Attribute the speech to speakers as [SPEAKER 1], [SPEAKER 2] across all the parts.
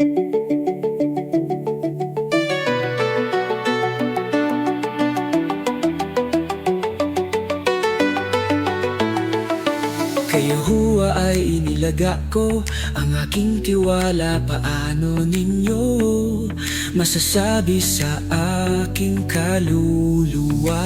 [SPEAKER 1] Kay Yahuwa ay inilaga ko Ang aking tiwala Paano ninyo Masasabi sa aking kaluluwa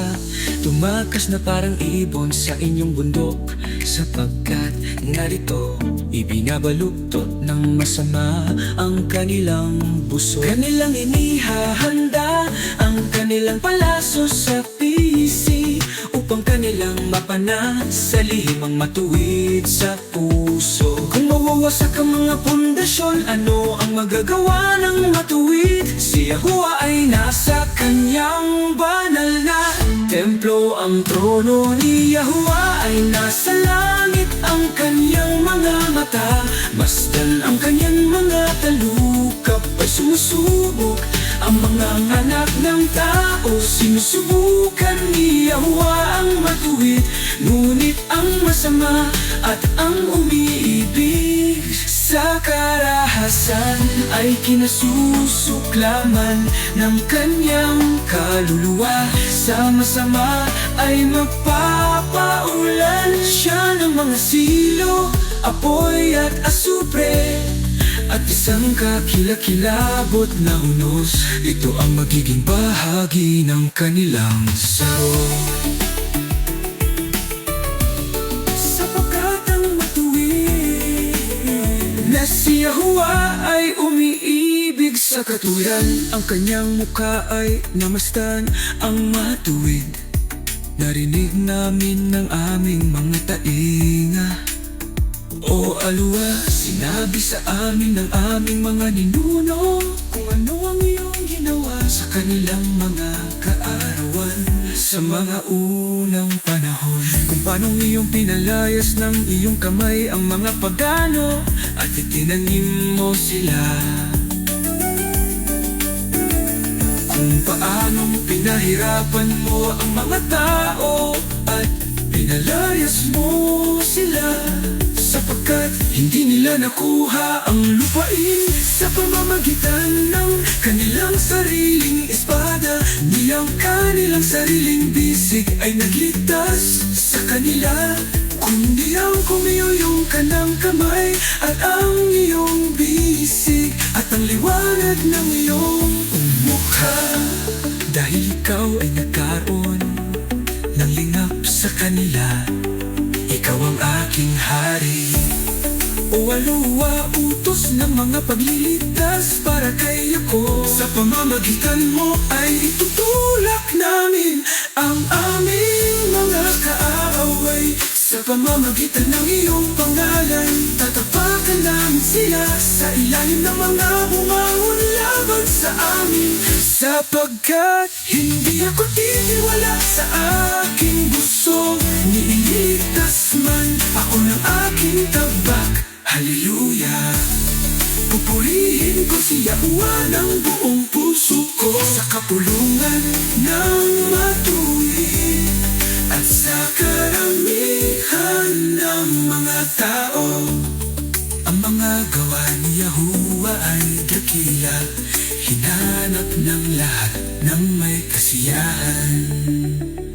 [SPEAKER 1] Tumakas na parang ibon sa inyong bundok. Sapagkat narito Ibinabaluktot ng masama Ang kanilang buso. Kanilang inihahanda Ang kanilang palaso sa pisi Upang kanilang mapanasalim ang matuwid sa puso. Kung mawawasak ang mga pundasyon Ano ang magagawa ng matuwid? Si Yahuwa ay nasa kanyang banal na templo Ang trono ni Yahuwa ay nasa langit Ang kanyang mga mata. Masdan ang kanyang mga talukap Ay sumusubok. Ang mga anak ng tao Sinusubukan ni Yahuwa ang matuwid. Ngunit ang masama at ang umiibig Sa karahasan ay kinasusuklaman Ng kanyang kaluluwa. Sa masama ay magpapaulan Siya ng mga silo, apoy at asupre. At isang kakilakilabot na unos Ito ang magiging bahagi ng kanilang saro si Yahuwa ay umiibig sa katuwiran. Ang kanyang mukha ay namastan ang matuwid Narinig namin ng aming mga tainga. O alwa, sinabi sa amin ng aming mga ninuno Kung ano ang iyong ginawa sa kanilang mga kaarawan. Sa mga unang panahon Kung paano iyong pinalayas ng iyong kamay ang mga pagano At itinanim mo sila? Kung paanong pinahirapan mo ang mga tao At pinalayas mo sila Sapagkat hindi nila nakuha ang lupain Sa pamamagitan ng kanilang sariling espada. Ni ang kanilang sariling bisig ay nagligtas kanila. Kundi ang kumiyuyong ka ng kamay At ang iyong bisig At ang liwanag ng iyong mukha. Dahil ikaw ay nagkaroon ng lingap sa kanila ikaw ang aking hari. O aluwa, utos ng mga pagliligtas para kay ako. Sa pamamagitan mo ay itutulak namin Ang kaaway Sa pamamagitan ng iyong pangalan. Tatapakan namin sila Sa ilalim ng mga bumangon laban sa amin. Sapagkat hindi ako titiwala sa aking gusto Niiligtas man ako ng aking tabak. Hallelujah. Pupurihin ko si Yahuwa ng buong puso ko. Sa kapulungan ng matuwid mga tao. Ang mga gawa ni Yahuwa ay dakila. Hinanap ng lahat ng may kasiyahan